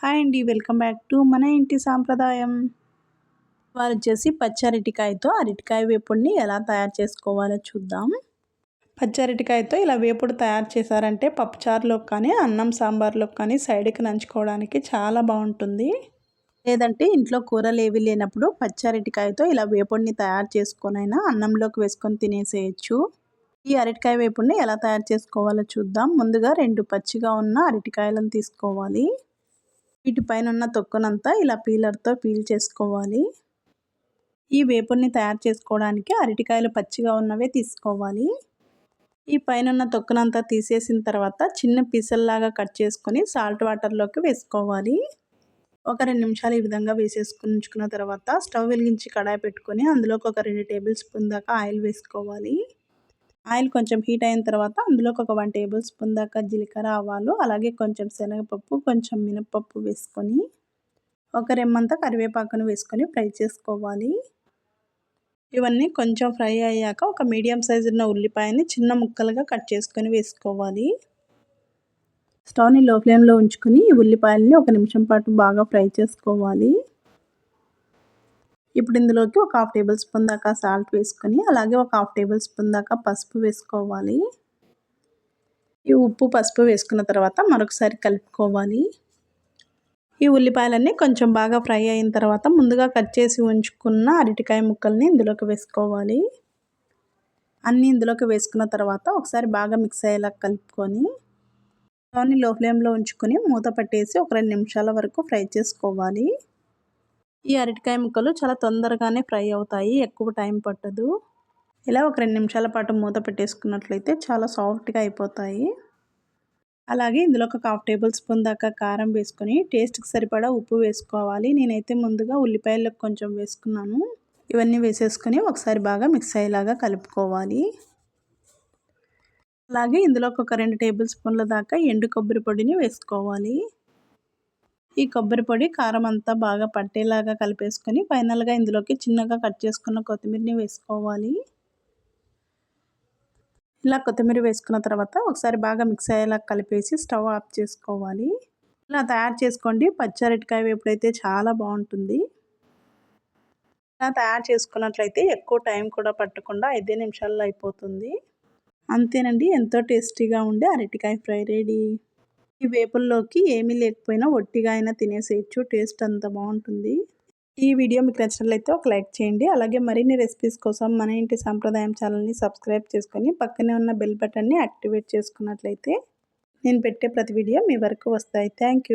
Hi అండి welcome back to మన ఇంటి సాంప్రదాయం. వారు వచ్చేసి పచ్చి అరటికాయతో అరటికాయ వేపుడిని ఎలా తయారు చేసుకోవాలో చూద్దాం. పచ్చి అరటికాయతో ఇలా వేపుడు తయారు చేశారంటే పప్పుచారులోకి కానీ అన్నం సాంబార్లోకి కానీ సైడ్కి నంచుకోవడానికి చాలా బాగుంటుంది. లేదంటే ఇంట్లో కూరలు ఏవి లేనప్పుడు పచ్చి అరటికాయతో ఇలా వేపుడిని తయారు చేసుకొనైనా అన్నంలోకి వేసుకొని తినేసేయచ్చు. ఈ అరటికాయ వేపుడిని ఎలా తయారు చేసుకోవాలో చూద్దాం. ముందుగా రెండు పచ్చిగా ఉన్న అరటికాయలను తీసుకోవాలి. వీటిపైన ఉన్న తొక్కనంతా ఇలా పీలర్తో పీల్ చేసుకోవాలి. ఈ వేపుని తయారు చేసుకోవడానికి అరటికాయలు పచ్చిగా ఉన్నవే తీసుకోవాలి. ఈ పైన ఉన్న తొక్కనంతా తీసేసిన తర్వాత చిన్న పీసల్లాగా కట్ చేసుకొని సాల్ట్ వాటర్లోకి వేసుకోవాలి. ఒక రెండు నిమిషాలు ఈ విధంగా వేసేసుకుని ఉంచుకున్న తర్వాత స్టవ్ వెలిగించి కడాయి పెట్టుకొని అందులోకి ఒక రెండు టేబుల్ స్పూన్ దాకా ఆయిల్ వేసుకోవాలి. ఆయిల్ కొంచెం హీట్ అయిన తర్వాత అందులోకి ఒక వన్ టేబుల్ స్పూన్ దాకా జీలకర్ర ఆవాలు అలాగే కొంచెం శనగపప్పు కొంచెం మినపప్పు వేసుకొని ఒక రెమ్మంతా కరివేపాకును వేసుకొని ఫ్రై చేసుకోవాలి. ఇవన్నీ కొంచెం ఫ్రై అయ్యాక ఒక మీడియం సైజు ఉన్న ఉల్లిపాయని చిన్న ముక్కలుగా కట్ చేసుకొని వేసుకోవాలి. స్టవ్ని లో ఫ్లేమ్లో ఉంచుకొని ఈ ఉల్లిపాయలని ఒక నిమిషం పాటు బాగా ఫ్రై చేసుకోవాలి. ఇప్పుడు ఇందులోకి ఒక హాఫ్ టేబుల్ స్పూన్ దాకా సాల్ట్ వేసుకొని అలాగే ఒక హాఫ్ టేబుల్ స్పూన్ దాకా పసుపు వేసుకోవాలి. ఈ ఉప్పు పసుపు వేసుకున్న తర్వాత మరొకసారి కలుపుకోవాలి. ఈ ఉల్లిపాయలన్నీ కొంచెం బాగా ఫ్రై అయిన తర్వాత ముందుగా కట్ చేసి ఉంచుకున్న అరటికాయ ముక్కల్ని ఇందులోకి వేసుకోవాలి. అన్నీ ఇందులోకి వేసుకున్న తర్వాత ఒకసారి బాగా మిక్స్ అయ్యేలా కలుపుకొని దాన్ని లో ఫ్లేమ్లో ఉంచుకొని మూత పట్టేసి ఒక రెండు నిమిషాల వరకు ఫ్రై చేసుకోవాలి. ఈ అరటికాయ ముక్కలు చాలా తొందరగానే ఫ్రై అవుతాయి ఎక్కువ టైం పట్టదు. ఇలా ఒక రెండు నిమిషాల పాటు మూత పెట్టేసుకున్నట్లయితే చాలా సాఫ్ట్గా అయిపోతాయి. అలాగే ఇందులో ఒక హాఫ్ టేబుల్ స్పూన్ దాకా కారం వేసుకొని టేస్ట్కి సరిపడా ఉప్పు వేసుకోవాలి. నేనైతే ముందుగా ఉల్లిపాయలు కొంచెం వేసుకున్నాను. ఇవన్నీ వేసేసుకొని ఒకసారి బాగా మిక్స్ అయ్యేలాగా కలుపుకోవాలి. అలాగే ఇందులో ఒక రెండు టేబుల్ స్పూన్ల దాకా ఎండు కొబ్బరి పొడిని వేసుకోవాలి. ఈ కొబ్బరి పొడి కారం అంతా బాగా పట్టేలాగా కలిపేసుకొని ఫైనల్గా ఇందులోకి చిన్నగా కట్ చేసుకున్న కొత్తిమీరని వేసుకోవాలి. ఇలా కొత్తిమీర వేసుకున్న తర్వాత ఒకసారి బాగా మిక్స్ అయ్యేలా కలిపేసి స్టవ్ ఆఫ్ చేసుకోవాలి. ఇలా తయారు చేసుకోండి. పచ్చరటికాయ ఎప్పుడైతే చాలా బాగుంటుంది. ఇలా తయారు చేసుకున్నట్లయితే ఎక్కువ టైం కూడా పట్టకుండా ఐదే నిమిషాల్లో అయిపోతుంది. అంతేనండి. ఎంతో టేస్టీగా ఉండే అరటికాయ ఫ్రై రెడీ. ఈ వేపుల్లోకి ఏమీ లేకపోయినా ఒట్టిగా అయినా తినేసేయచ్చు. టేస్ట్ అంత బాగుంటుంది. ఈ వీడియో మీకు నచ్చినట్లయితే ఒక లైక్ చేయండి. అలాగే మరిన్ని రెసిపీస్ కోసం మన ఇంటి సాంప్రదాయం ఛానల్ని సబ్స్క్రైబ్ చేసుకొని పక్కనే ఉన్న బెల్ బటన్ని యాక్టివేట్ చేసుకున్నట్లయితే నేను పెట్టే ప్రతి వీడియో మీ వరకు వస్తాయి. థ్యాంక్